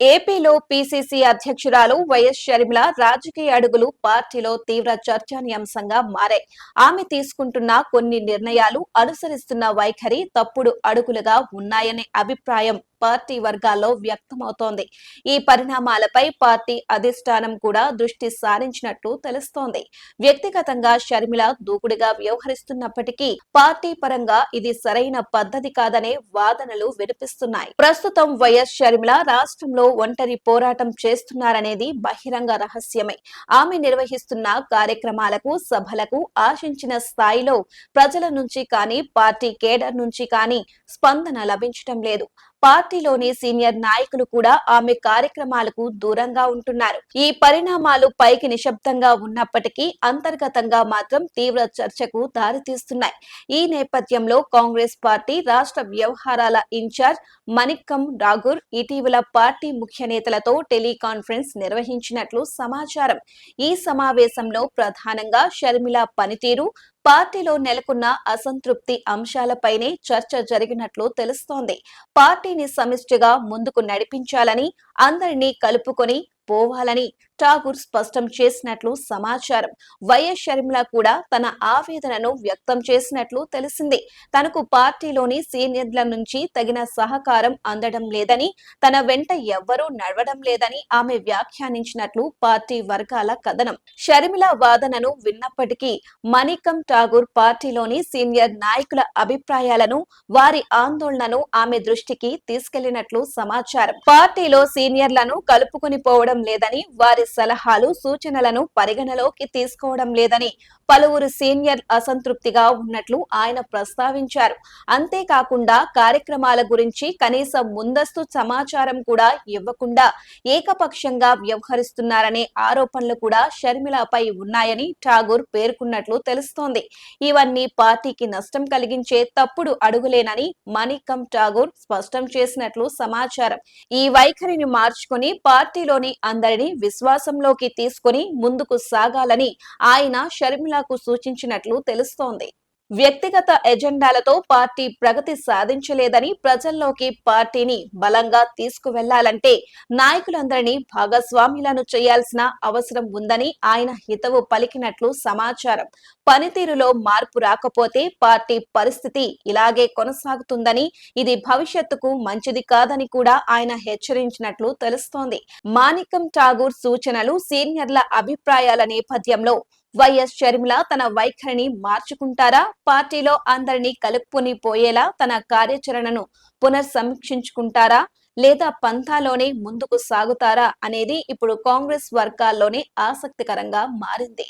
ఏపీలో పీసీసీ అధ్యక్షురాలు వైఎస్ షర్మిల రాజకీయ అడుగులు పార్టీలో తీవ్ర చర్చనీయాంశంగా మారాయి. ఆమె తీసుకుంటున్న కొన్ని నిర్ణయాలు అనుసరిస్తున్న వైఖరి తప్పుడు అడుగులుగా ఉన్నాయనే అభిప్రాయం పార్టీ వర్గాల్లో వ్యక్తమవుతోంది. ఈ పరిణామాలపై పార్టీ అధిష్టానం కూడా దృష్టి సారించినట్లు తెలుస్తోంది. వ్యక్తిగతంగా షర్మిల దూకుడుగా వ్యవహరిస్తున్నప్పటికీ పార్టీ పరంగా ఇది సరైన పద్ధతి కాదనే వాదనలు వినిపిస్తున్నాయి. ప్రస్తుతం వైఎస్ షర్మిల రాష్ట్రంలో ఒంటరి పోరాటం చేస్తున్నారనేది బహిరంగ రహస్యమే. ఆమె నిర్వహిస్తున్న కార్యక్రమాలకు సభలకు ఆశించిన స్థాయిలో ప్రజల నుంచి కానీ పార్టీ కేడర్ నుంచి కానీ స్పందన లభించడం లేదు. పార్టీలోని సీనియర్ నాయకులు కూడా ఆమె కార్యక్రమాలకు దూరంగా ఉంటున్నారు. ఈ పరిణామాలు పైకి నిశ్శబ్దంగా ఉన్నప్పటికీ అంతర్గతంగా మాత్రం తీవ్ర చర్చకు దారితీస్తున్నాయి. ఈ నేపథ్యంలో కాంగ్రెస్ పార్టీ రాష్ట్ర వ్యవహారాల ఇన్ఛార్జ్ మణిక్కం రాఘూర్ ఇటీవల పార్టీ ముఖ్య నేతలతో టెలికాన్ఫరెన్స్ నిర్వహించినట్లు సమాచారం. ఈ సమావేశంలో ప్రధానంగా షర్మిల పనితీరు పార్టీలో నెలకొన్న అసంతృప్తి అంశాలపైనే చర్చ జరిగినట్లు తెలుస్తోంది. పార్టీని సమిష్టిగా ముందుకు నడిపించాలని అందరినీ కలుపుకొని పోవాలని ఠాగూర్ స్పష్టం చేసినట్లు సమాచారం. వైఎస్ షర్మిల కూడా తన ఆవేదనను వ్యక్తం చేసినట్లు తెలిసింది. తనకు పార్టీలోని సీనియర్ల నుంచి తగిన సహకారం అందడం లేదని తన వెంట ఎవ్వరూ నడవడం లేదని ఆమె వ్యాఖ్యానించినట్లు పార్టీ వర్గాల కథనం. షర్మిల వాదనను విన్నప్పటికీ మణికం ఠాగూర్ పార్టీలోని సీనియర్ నాయకుల అభిప్రాయాలను వారి ఆందోళనను ఆమె దృష్టికి తీసుకెళ్ళినట్లు సమాచారం. పార్టీలో సీనియర్లను కలుపుకుని పోవడం లేదని వారి సలహాలు సూచనలను పరిగణలోకి తీసుకోవడం లేదని పలువురు సీనియర్ అసంతృప్తిగా ఉన్నట్లు ఆయన ప్రస్తావించారు. అంతేకాకుండా కార్యక్రమాల గురించి కనీసం ముందస్తు సమాచారం కూడా ఇవ్వకుండా ఏకపక్షంగా వ్యవహరిస్తున్నారనే ఆరోపణలు కూడా షర్మిలపై ఉన్నాయని ఠాగూర్ పేర్కొన్నట్లు తెలుస్తోంది. ఇవన్నీ పార్టీకి నష్టం కలిగించే తప్పుడు అడుగులేనని మణికం ఠాగూర్ స్పష్టం చేసినట్లు సమాచారం. ఈ వైఖరిని మార్చుకుని పార్టీలోని అందరినీ విశ్వాసంలోకి తీసుకుని ముందుకు సాగాలని ఆయన షర్మిలకు సూచించినట్లు తెలుస్తోంది. వ్యక్తిగత ఎజెండాలతో పార్టీ ప్రగతి సాధించలేదని ప్రజల్లోకి పార్టీని బలంగా తీసుకువెళ్ళాలంటే నాయకులందరినీ భాగస్వామ్యులను చేయాల్సిన అవసరం ఉందని ఆయన హితవు పలికినట్లు సమాచారం. పనితీరులో మార్పు రాకపోతే పార్టీ పరిస్థితి ఇలాగే కొనసాగుతుందని ఇది భవిష్యత్తుకు మంచిది కాదని కూడా ఆయన హెచ్చరించినట్లు తెలుస్తోంది. మాణికం ఠాగూర్ సూచనలు సీనియర్ల అభిప్రాయాల నేపథ్యంలో వైఎస్ షర్మిల తన వైఖరిని మార్చుకుంటారా? పార్టీలో అందరినీ కలుపుకొని పోయేలా తన కార్యాచరణను పునర్సమీక్షించుకుంటారా? లేదా పంథాలోనే ముందుకు సాగుతారా? అనేది ఇప్పుడు కాంగ్రెస్ వర్గాల్లోనే ఆసక్తికరంగా మారింది.